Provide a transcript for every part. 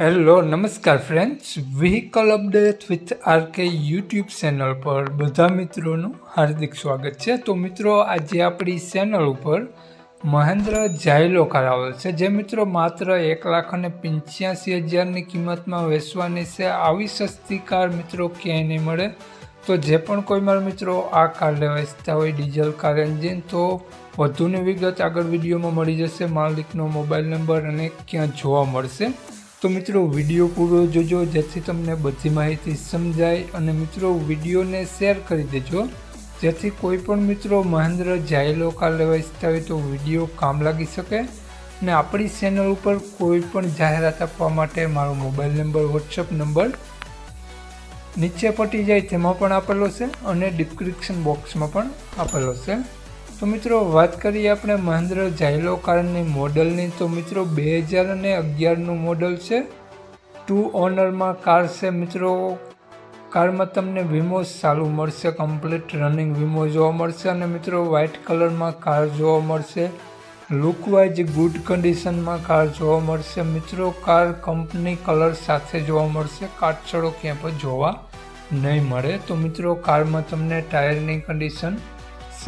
Hello નમસ્કાર friends vehicle update with RK YouTube channel પર બધા મિત્રોનું હાર્દિક સ્વાગત છે. તો મિત્રો, આજે આપણી ચેનલ ઉપર મહેન્દ્ર જાયલો કાર આવેલ છે. જે મિત્રો માત્ર એક લાખ અને પંચ્યાસી હજારની કિંમતમાં વેચવાની છે. આવી સસ્તી કાર મિત્રો ક્યાંય નહીં મળે. તો જે પણ કોઈ મારા મિત્રો આ કાર લેવા હોય, ડીઝલ કાર, એન્જિન, તો વધુની વિગત આગળ વિડીયોમાં મળી જશે. માલિકનો મોબાઈલ નંબર અને ક્યાં જોવા મળશે. તો મિત્રો, વીડિયો પૂરો જોજો, જેથી તમને બધી માહિતી સમજાય અને મિત્રો, વિડીયોને શેર કરી દેજો. જેથી કોઈ પણ મિત્રો મહેન્દ્ર જાયલો કાર લેવા ઇચ્છતા હોય તો વીડિયો કામ લાગી શકે. અને આપણી ચેનલ ઉપર કોઈ પણ જાહેરાત આપવા માટે મારો મોબાઈલ નંબર વોટ્સઅપ નંબર નીચે પટી જાય તેમાં પણ આપેલો છે અને ડિસ્ક્રિપ્શન બોક્સમાં પણ આપેલો છે. તો મિત્રો, વાત કરીએ આપણે મહેન્દ્ર જાયલો કારની મોડલની. તો મિત્રો, બે હજાર અને અગિયારનું મોડલ છે. ટુ ઓનરમાં કાર છે. મિત્રો, કારમાં તમને વીમો ચાલુ મળશે. કમ્પ્લીટ રનિંગ વીમો જોવા મળશે અને મિત્રો વ્હાઇટ કલરમાં કાર જોવા મળશે. લુકવાઇઝ ગુડ કન્ડિશનમાં કાર જોવા મળશે. મિત્રો, કાર કંપની કલર સાથે જોવા મળશે. કાટછડો ક્યાં પણ જોવા નહીં મળે. તો મિત્રો, કારમાં તમને ટાયરની કન્ડિશન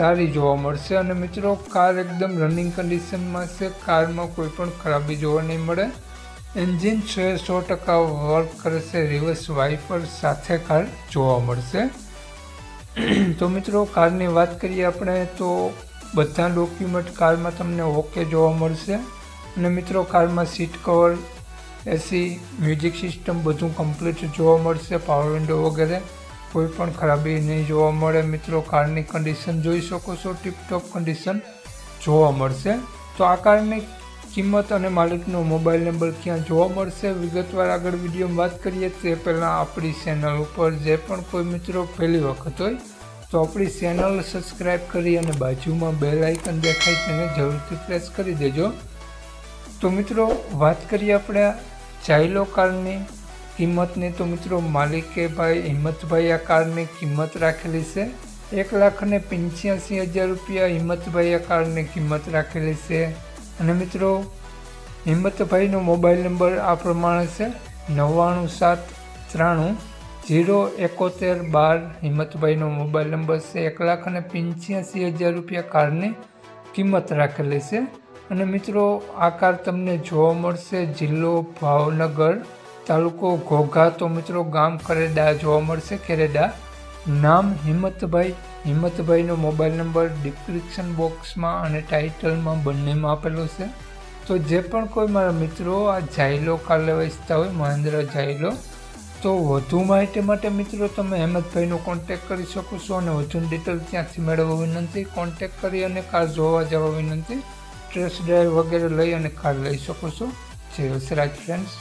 સારી જોવા મળશે અને મિત્રો, કાર એકદમ રનિંગ કન્ડિશનમાં છે. કારમાં કોઈ પણ ખરાબી જોવા નહીં મળે. એન્જિન છે, સો ટકા વર્ક કરે છે. રિવર્સ વાઇપર સાથે કાર જોવા મળશે. તો મિત્રો, કારની વાત કરીએ આપણે, તો બધા ડોક્યુમેન્ટ કારમાં તમને ઓકે જોવા મળશે. અને મિત્રો, કારમાં seat cover AC music system બધું કમ્પ્લીટ જોવા મળશે. પાવર વિન્ડો વગેરે. કોઈ પણ ખરાબી નહીં જોવા મળે. મિત્રો, કારની કન્ડિશન જોઈ શકો છો ટીપટોપ કન્ડિશન જોવા મળશે. તો આ કારની કિંમત અને માલિકનો મોબાઈલ નંબર ક્યાં જોવા મળશે, વિગતવાર આગળ વિડીયોમાં વાત કરીએ. તે પહેલાં આપણી ચેનલ ઉપર જે પણ કોઈ મિત્રો પહેલી વખત હોય, તો આપણી ચેનલ સબસ્ક્રાઈબ કરી અને બાજુમાં બેલ આઇકન દેખાય તેને જરૂરથી પ્રેસ કરી દેજો. તો મિત્રો, વાત કરીએ આપણે ચાઇલો કારની કિંમતની તો મિત્રો માલિકે ભાઈ હિંમતભાઈ આ કારની કિંમત રાખેલી છે. એક લાખ અને પંચ્યાસી હજાર રૂપિયા હિંમતભાઈ આ કારની કિંમત રાખેલી છે. અને મિત્રો હિંમતભાઈનો મોબાઈલ નંબર આ પ્રમાણે છે. નવ્વાણું સાત ત્રાણું જીરો એકોતેર બાર હિંમતભાઈનો મોબાઈલ નંબર છે. એક લાખ અને પંચ્યાસી હજાર રૂપિયા કારની કિંમત રાખેલી છે. અને મિત્રો આ કાર તમને જોવા મળશે જિલ્લો ભાવનગર તાલુકો ઘોઘા તો મિત્રો ગામ કરેડા જોવા મળશે. કેરેડા નામ હિંમતભાઈ. હિંમતભાઈનો મોબાઈલ નંબર ડિસ્ક્રિપ્શન બોક્સમાં અને ટાઇટલમાં બંનેમાં આપેલો છે. તો જે પણ કોઈ મારા મિત્રો આ જાયલો કાર લેવા ઈચ્છતા હોય, મહેન્દ્ર જાયલો, તો વધુ માહિતી માટે મિત્રો તમે હેમંતભાઈનો કોન્ટેક કરી શકો છો અને વધુ ડિટેલ ત્યાંથી મેળવવા વિનંતી. કોન્ટેક કરી અને કાર જોવા જવા વિનંતી. ટ્રેસ ડ્રાઈવ વગેરે લઈ અને કાર લઈ શકો છો. જય વસરાજ ફ્રેન્ડ્સ